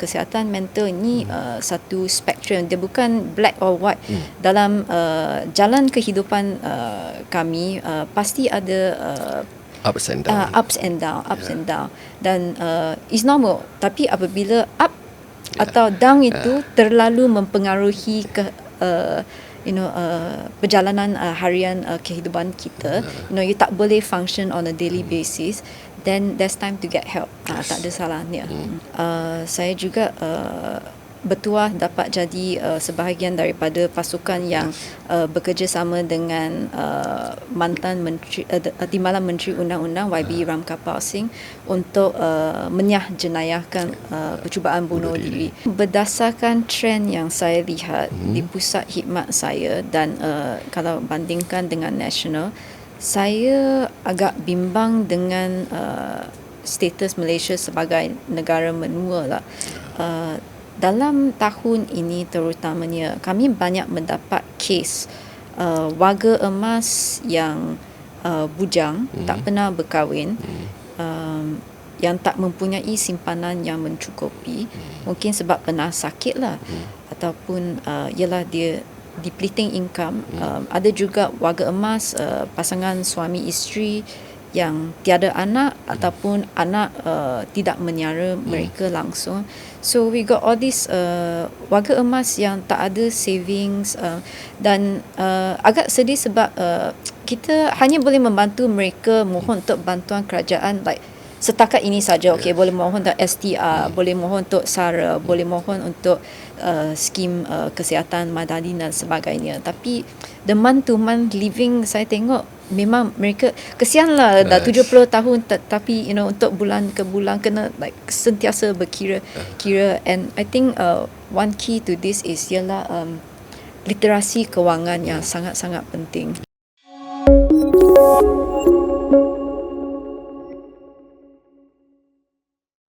kesihatan mental ni uh, satu spektrum dia bukan black or white. Dalam uh, jalan kehidupan uh, kami uh, pasti ada uh, Ups and down. uh, ups and down ups and down. Dan uh, is normal. Tapi apabila up atau down itu terlalu mempengaruhi ke uh, you know uh, perjalanan uh, harian uh, kehidupan kita you know you tak boleh function on a daily basis then there's time to get help. Uh, tak ada salahnya. Uh, saya juga uh, bertuah dapat jadi uh, sebahagian daripada pasukan yang uh, bekerjasama dengan uh, mantan menteri uh, uh, Timbalan Menteri Undang-Undang YB Ramkapal Singh untuk uh, menyah jenayahkan uh, percubaan bunuh diri. Berdasarkan trend yang saya lihat di pusat khidmat saya dan uh, kalau bandingkan dengan national saya agak bimbang dengan uh, status Malaysia sebagai negara menua lah. Uh, dalam tahun ini terutamanya kami banyak mendapat kes uh, warga emas yang uh, bujang Hmm. tak pernah berkahwin um, yang tak mempunyai simpanan yang mencukupi. Hmm. mungkin sebab pernah sakit lah. Ataupun uh, ialah dia depleting income. Um, ada juga warga emas uh, pasangan suami isteri yang tiada anak ataupun anak uh, tidak menyara mereka langsung. So we got all this uh, warga emas yang tak ada savings uh, dan uh, agak sedih sebab uh, kita hanya boleh membantu mereka mohon untuk bantuan kerajaan like setakat ini saja okey boleh mohon untuk STR boleh mohon untuk SARA boleh mohon untuk uh, skim uh, kesihatan madani dan sebagainya. Tapi the month to month living saya tengok memang mereka kesian lah dah Yes. 70 tahun ta- tapi you know untuk bulan ke bulan kena like sentiasa berkira kira. And I think uh, one key to this is ialah um, literasi kewangan yang sangat-sangat penting